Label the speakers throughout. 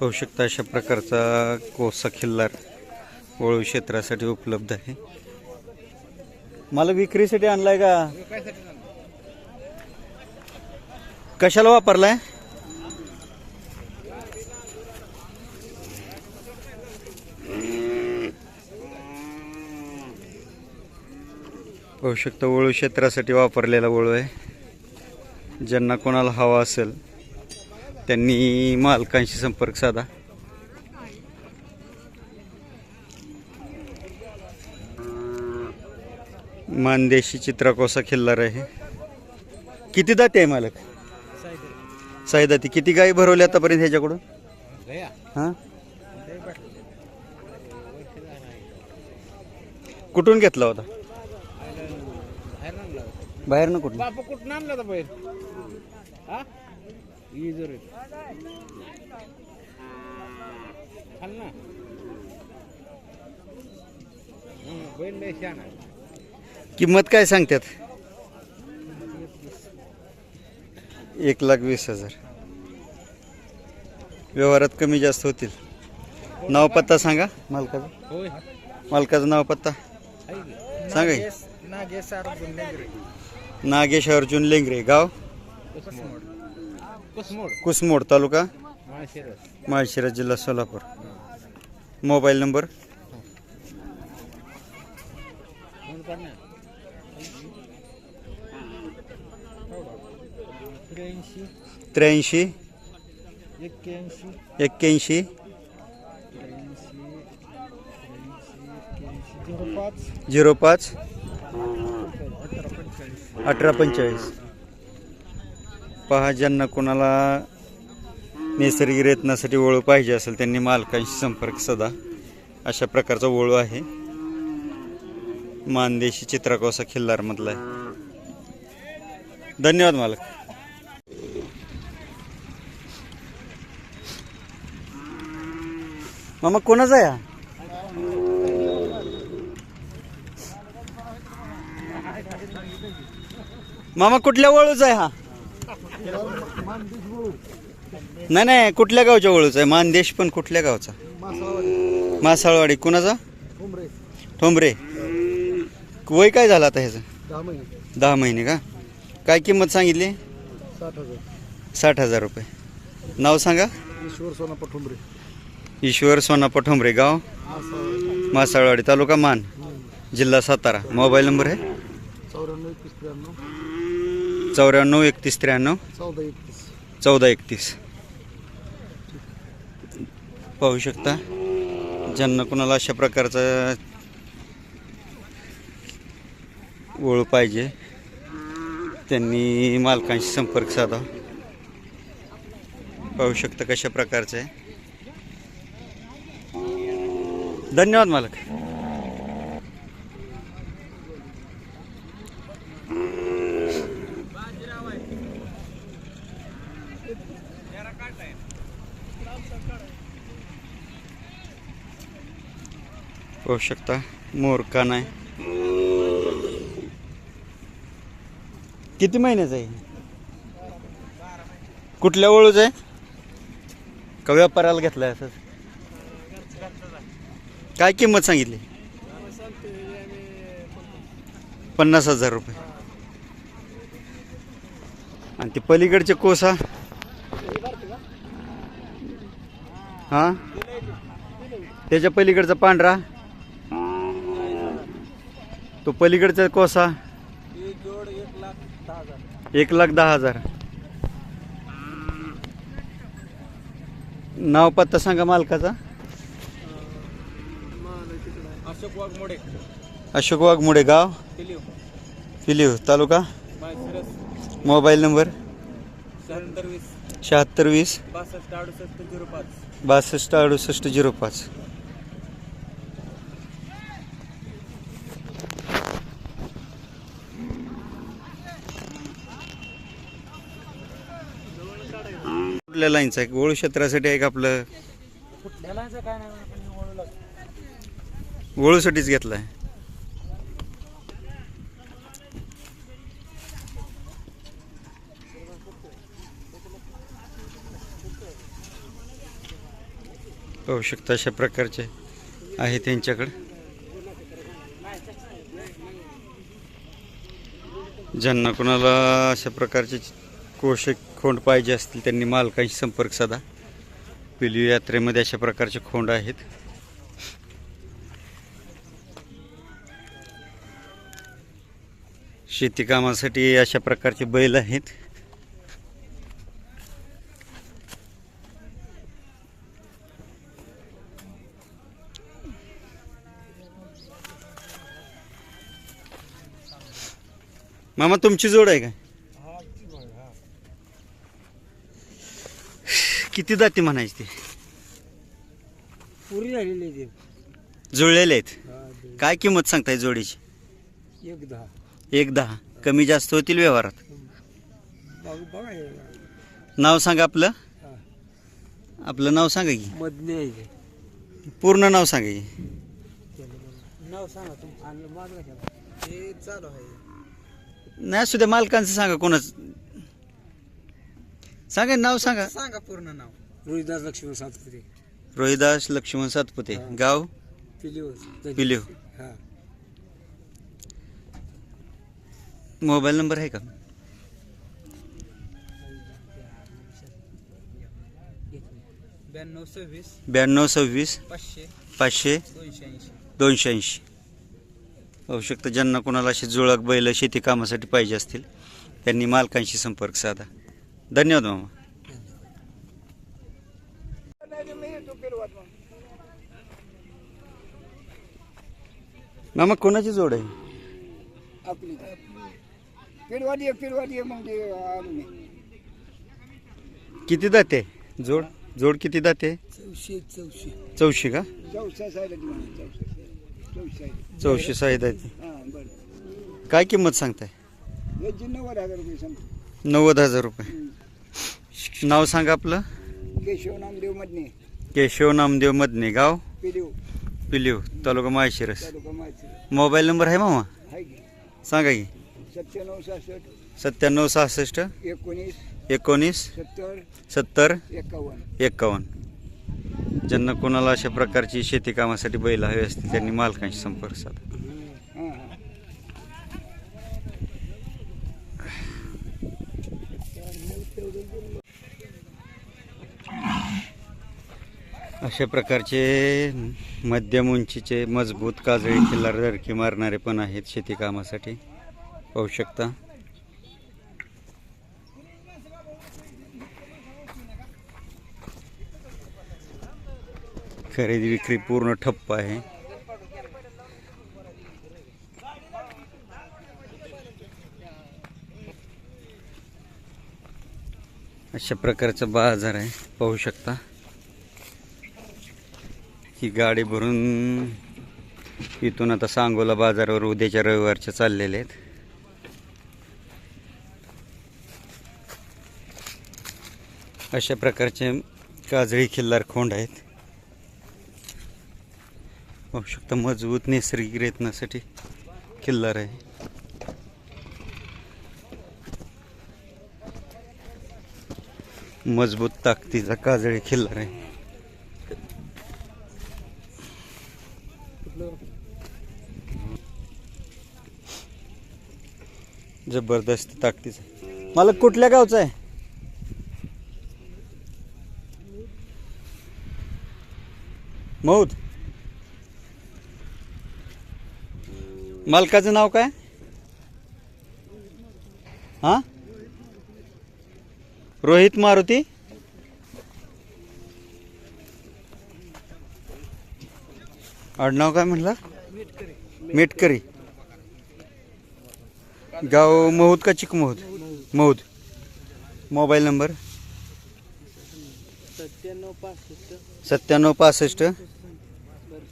Speaker 1: पाहू शकता अशा प्रकारचा कोसा खिल्लार वळू क्षेत्रासाठी उपलब्ध आहे. मला विक्रीसाठी आणलाय का? कशाला वापरलाय? पाहू शकता वळू क्षेत्रासाठी वापरलेला वळू आहे. ज्यांना कोणाला हवा असेल त्यांनी मालकांशी संपर्क साधा. मानदेशी चित्राकोसा खिल्लार आहे. किती दाते आहे मालक? साई दाती. किती गाई भरवल्या आतापर्यंत ह्याच्याकडून? हां? कुठून घेतला होता? बाहेर ना कुठून?
Speaker 2: बापा कुठं आणला होता बाहेर? हा खाल ना. हं, लय आहे.
Speaker 1: किंमत काय सांगतात? एक लाख वीस हजार. व्यवहारात कमी जास्त होतील. नाव पत्ता सांगा मालकाचा.
Speaker 2: होय.
Speaker 1: मालकाचं नाव पत्ता. सांगा की.
Speaker 2: नागेश अर्जुन लेंगरे
Speaker 1: नागेश अर्जुन लेंगरे गाव?
Speaker 2: कुसमोड.
Speaker 1: तालुका?
Speaker 2: माळशिरस.
Speaker 1: माळशिरस जिल्हा सोलापूर. Mobile number?
Speaker 2: त्र्याऐंशी. एक्क्याऐंशी. झिरो पाच. अठरा पंचेचाळीस.
Speaker 1: पहा ज्यांना कोणाला नैसर्गिक रत्नासाठी वळू पाहिजे असेल त्यांनी मालकांशी संपर्क सदा अशा प्रकारचा ओळू आहे. मानदेशी चित्राकोसा खिल्लारमधला आहे. धन्यवाद मालक. मामा कोणाचा आहे हा? मामा कुठल्या वळूचा आहे हा? नाही नाही कुठल्या गावच्या वळूचा आहे? मानदेश पण कुठल्या गावचा? मासाळवाडी. कुणाचा? ठोंबरे. वय काय झालं आता ह्याचं?
Speaker 2: दहा महिने
Speaker 1: का? काय किंमत सांगितली?
Speaker 2: साठ हजार
Speaker 1: रुपये. नाव सांगा?
Speaker 2: ईश्वर सोना पठुंबरे
Speaker 1: ईश्वर सोना पठोंबरे गाव? मासाळवाडी तालुका मान? जिल्हा सातारा. मोबाईल नंबर आहे?
Speaker 2: चौऱ्याण्णव
Speaker 1: एकतीस त्र्याण्णव?
Speaker 2: चौदा एकतीस.
Speaker 1: चौदा एकतीस. पाहू शकता. ज्यांना कोणाला अशा प्रकारचा ओळख पाहिजे त्यांनी मालकांशी संपर्क साधा. पाहू शकता कशा प्रकारचं आहे. धन्यवाद मालक. पाहू शकता. मोरकान आहे किती महिन्याचं आहे? कुठल्या ओळूच आहे? का व्यापाराला घेतलाय असं काय किंमत सांगितली? पन्नास हजार रुपये. आणि ते पलीकडचे कोसा हा? त्याच्या पलीकडचा पांढरा? तो पलीकडचा कोसा?
Speaker 2: जोड एक लाख दहा हजार.
Speaker 1: एक लाख दहा हजार. नाव पत्ता सांगा मालकाचा.
Speaker 2: अशोक वाघमोडे.
Speaker 1: अशोक वाघमोडे गाव? फिलिव. तालुका?
Speaker 2: Malshiras
Speaker 1: mobile number?
Speaker 2: शहात्तर वीस.
Speaker 1: शहात्तर वीस.
Speaker 2: बासष्ट अडुसष्ट झिरो पाच.
Speaker 1: बासष्ट अडुसष्ट झिरो पाच. कुठल्या लाईनचं आहे? ओळू क्षेत्रासाठी आहे का आपलं?
Speaker 2: कुठल्याला काय नाही आपण ओळखलं.
Speaker 1: ओळूसाठीच घेतलाय पाहू शकता अशा प्रकारचे आहे त्यांच्याकडे. ज्यांना कोणाला अशा प्रकारचे कोशे खोंड पाहिजे असतील त्यांनी मालकांशी संपर्क साधा. पिलू यात्रेमध्ये अशा प्रकारचे खोंड आहेत. शेती कामासाठी अशा प्रकारचे बैल आहेत. मामा तुमची जोड आहे का? किती जाती म्हणायची ते?
Speaker 2: पुरी झालेली
Speaker 1: जुळलेले आहेत. काय किंमत सांगताय जोडीची?
Speaker 2: एक दहा.
Speaker 1: एक दहा. कमी जास्त होतील व्यवहारात?
Speaker 2: बघ बघा हे.
Speaker 1: नाव सांगा आपलं.
Speaker 2: हा.
Speaker 1: आपलं नाव सांगा की.
Speaker 2: मधले आहे ते.
Speaker 1: पूर्ण नाव सांगा की.
Speaker 2: नाव सांगा आणलं
Speaker 1: नाही असू द्या मालकांचं सांगा कोणाच सांगा नाव सांगा.
Speaker 2: सांगा पूर्ण नाव. रोहिदास लक्ष्मण सातपुते.
Speaker 1: रोहिदास लक्ष्मण सातपुते.
Speaker 2: हा.
Speaker 1: गाव?
Speaker 2: पिलीवर
Speaker 1: पिलीव.
Speaker 2: हा.
Speaker 1: मोबाईल नंबर आहे का?
Speaker 2: ब्याण्णव सव्वीस
Speaker 1: ब्याण्णव सव्वीस
Speaker 2: पाचशे
Speaker 1: पाचशे
Speaker 2: दोनशे ऐंशी.
Speaker 1: दोनशे ऐंशी. होऊ शकतं ज्यांना कोणाला अशी जुळक बैल शेती कामासाठी पाहिजे असतील त्यांनी मालकांशी संपर्क साधा. धन्यवाद मामा. मामा कोणाची जोड आहे?
Speaker 2: आपली पिरवाडी पिरवाडी मग ते
Speaker 1: किती दाते? जोड जोड किती दाते?
Speaker 2: चौशे चौशे
Speaker 1: चौशी का?
Speaker 2: चौशी साईड चौशे चौशे हां बरं
Speaker 1: काय किंमत सांगताय?
Speaker 2: याची नव्वद हजार रुपये सांगतो
Speaker 1: नव्वद हजार रुपये. नाव सांगा आपलं.
Speaker 2: केशव नामदेव मधने.
Speaker 1: केशव नामदेव मदने गाव?
Speaker 2: पिलीव.
Speaker 1: पिलीव तालुका माळशिरस.
Speaker 2: माहिती
Speaker 1: मोबाईल नंबर आहे मामा? सांगा की.
Speaker 2: सत्त्याण्णव सहासष्ट.
Speaker 1: सत्त्याण्णव सहासष्ट.
Speaker 2: एकोणीस.
Speaker 1: एकोणीस.
Speaker 2: सत्तर.
Speaker 1: सत्तर.
Speaker 2: एकावन्न.
Speaker 1: एक्कावन्न ज्यांना कोणाला अशा प्रकारची शेती कामासाठी बैल हवे असतील त्यांनी मालकांशी संपर्क साधा. अशा प्रकारचे मध्यम उंचीचे मजबूत काजळी खिल्लार धडकी मारणारे पण आहेत शेती कामासाठी. पाहू शकता. खरेदी विक्री पूर्ण ठप्प आहे. अशा प्रकारचा बाजार आहे. पाहू शकता. ही गाडी भरून इथून आता सांगोला बाजारावर उद्याच्या रविवारच्या चाललेले आहेत. अशा प्रकारचे काजळी खिल्लार खोंड आहेत. पाहू शकता मजबूत नैसर्गिक रेतनासाठी खिल्लार आहे. मजबूत ताकदीचा काजळी खिल्लार आहे. जबरदस्त ताकदीचा. मला कुठल्या गावचा आहे? मौद मालकाचं नाव काय? हा? रोहित मारुती? आडनाव काय म्हणला? मेटकरी. गाव महूद का चिकमहूद महूद मोबाईल नंबर?
Speaker 2: सत्त्याण्णव पासष्ट.
Speaker 1: सत्त्याण्णव पासष्ट.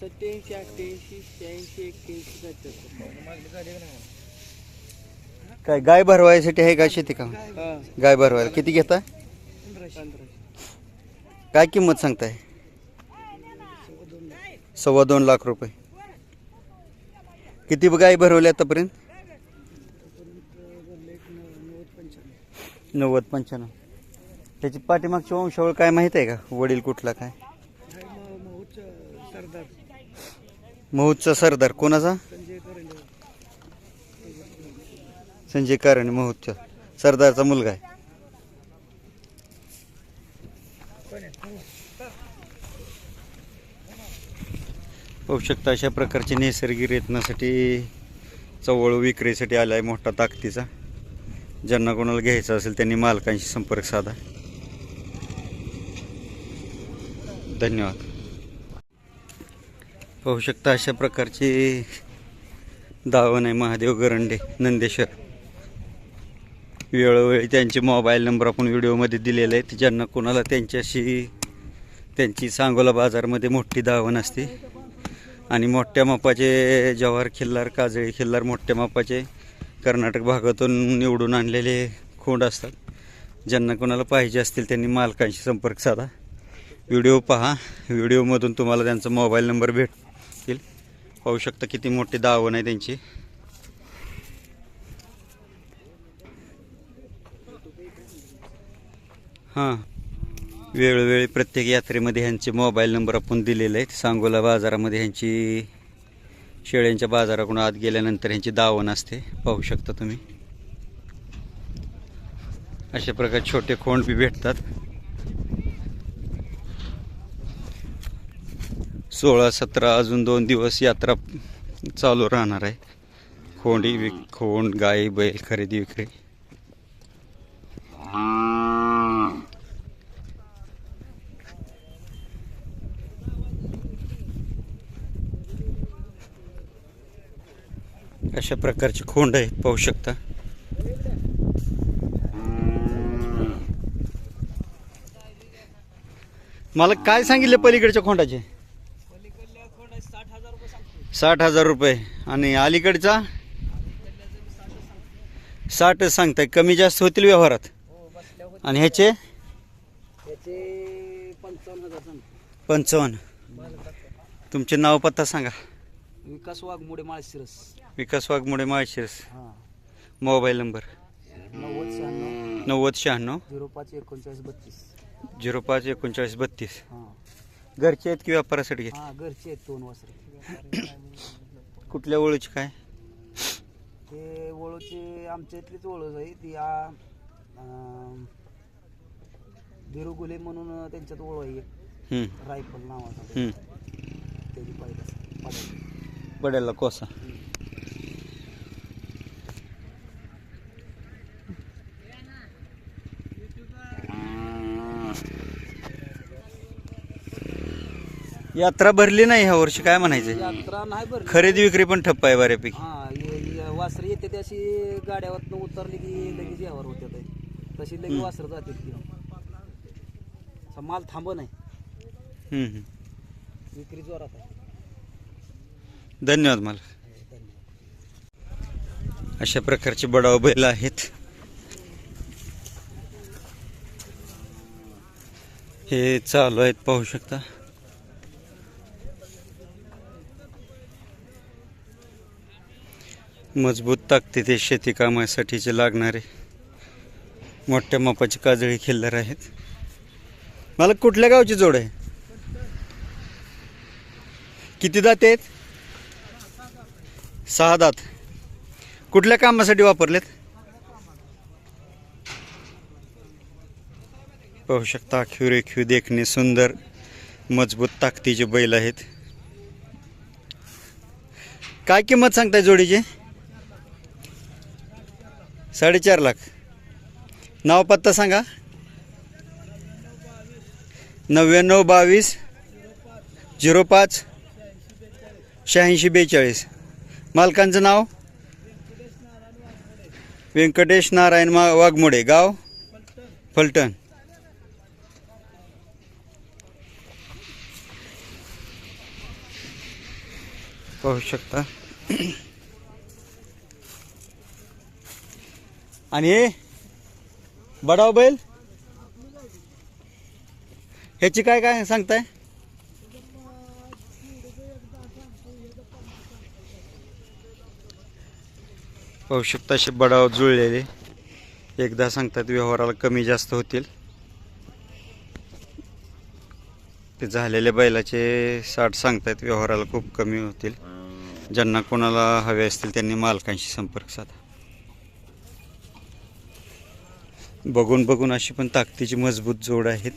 Speaker 2: सत्याऐंशी अठ्ठ्याऐंशी शहाऐंशी एक्क्याऐंशी
Speaker 1: काय गाय भरवायसाठी आहे का शेती का गाय भरवायला. किती घेता? काय किंमत सांगताय? सव्वा दोन लाख रुपये. किती गाय भरवले आतापर्यंत? नव्वद पंच्याण्णव. त्याची पाठीमागची वंशावळ काय माहीत आहे का? वडील कुठला काय? महूदचा सरदार. कोणाचा?
Speaker 2: संजय
Speaker 1: कारणे महूदचा सरदारचा मुलगा आहे. पाहू शकता अशा प्रकारची नैसर्गिक रेतनासाठी चवळ विक्रीसाठी आला आहे मोठा ताकदीचा. ज्यांना कोणाला घ्यायचं असेल त्यांनी मालकांशी संपर्क साधा. धन्यवाद. पाहू शकता अशा प्रकारची दावण आहे महादेव गरंडे नंदेश्वर. वेळोवेळी त्यांचे मोबाईल नंबर आपण व्हिडिओमध्ये दिलेले आहेत ज्यांना कोणाला त्यांच्याशी त्यांची सांगोला बाजारमध्ये मोठी दावण असते. आणि मोठ्या मापाचे जवाहर खिल्लार काजळी खिल्लार मोठ्या मापाचे कर्नाटक भागातून निवडून आणलेले खोंड असतात. ज्यांना कोणाला पाहिजे असतील त्यांनी मालकांशी संपर्क साधा. व्हिडिओ पहा. व्हिडिओमधून तुम्हाला त्यांचा मोबाईल नंबर भेटतील. पाहू शकता किती मोठी दावण आहे त्यांची. हां. वेळोवेळी प्रत्येक यात्रेमध्ये ह्यांचे मोबाईल नंबर आपण दिलेले आहेत. सांगोला बाजारामध्ये ह्यांची शेळ्यांच्या बाजाराकडून आत गेल्यानंतर ह्यांची दावण असते. पाहू शकता तुम्ही. अशा प्रकारे छोटे खोंड बी भेटतात. सोळा सतरा अजून दोन दिवस यात्रा चालू राहणार आहे. खोंडी विक खोंड गाई बैल खरेदी विक्री. अशा प्रकारचे खोंड आहेत पाहू शकता? मला काय सांगितले पलीकडच्या खोंडाचे?
Speaker 2: साठ हजार रुपये.
Speaker 1: आणि अलीकडचा? साठ सांगताय. कमी जास्त होतील व्यवहारात?
Speaker 2: हो
Speaker 1: आणि ह्याचे?
Speaker 2: पंचावन्न.
Speaker 1: तुमचे नाव पत्ता सांगा.
Speaker 2: विकास वाघमोडे माळशिरस.
Speaker 1: विकास वाघमोडे माळशिरस.
Speaker 2: हां.
Speaker 1: Mobile number?
Speaker 2: नव्वद शहाण्णव.
Speaker 1: नव्वद शहाण्णव.
Speaker 2: झिरो पाच एकोणचाळीस बत्तीस.
Speaker 1: झिरो पाच एकोणचाळीस बत्तीस.
Speaker 2: हां.
Speaker 1: घरचे आहेत की व्यापारासाठी घेतले
Speaker 2: हां घरचे आहेत दोन वासरे.
Speaker 1: कुठल्या ओळीची काय?
Speaker 2: ते वळूची आमच्या इथलीच वळूच आहे. ती आ अं, बिरुगुले म्हणून त्यांच्यात वळू आहे एक.
Speaker 1: हम्म,
Speaker 2: रायफल नावाचा.
Speaker 1: हम्म.
Speaker 2: त्याची पाहिजे
Speaker 1: पडेल कोसा. यात्रा भरली नाही ह्या वर्षी काय म्हणायचं
Speaker 2: यात्रा नाही बरं
Speaker 1: खरेदी विक्री पण ठप्प आहे बऱ्यापैकी.
Speaker 2: हा वासर येते ती अशी गाड्यावरनं उतरली की लगेच यावर होते ते. तशी लगेच. वासर जाते ती. असा माल थांब नाही.
Speaker 1: हम्म, हम्म.
Speaker 2: विक्री जोरात आहे.
Speaker 1: धन्यवाद मला अशा प्रकारचे बडाव बैल आहेत. हे चालू आहेत पाहू शकता. मजबूत ताकदीचे हे शेती कामासाठीचे लागणारे मोठ्या मापाची काजळी खिल्लर आहेत. मला कुठल्या गावची जोड आहे? किती दात आहेत? सहा दात. कुठल्या कामासाठी वापरलेत? पाहू शकता अखीव रेखीव देखणे सुंदर मजबूत ताकदीचे बैल आहेत. काय किंमत सांगताय जोडीची? साडेचार लाख. नाव पत्ता सांगा. नव्याण्णव बावीस झिरो पाच शहाऐंशी बेचाळीस. मालकांचं नाव? व्यंकटेश नारायण मा वाघमोडे. गाव? फलटण. पाहू शकता. आणि हे? बडाव बैल? ह्याची काय काय सांगताय? पाहू शकता असे बडाव जुळलेले. एकदा सांगतात व्यवहाराला कमी जास्त होतील. ते झालेल्या बैलाचे साठ सांगतायत व्यवहाराला खूप कमी होतील. ज्यांना कोणाला हवे असतील त्यांनी मालकांशी संपर्क साधा. बघून बघून अशी पण ताकदीची मजबूत जोड आहेत.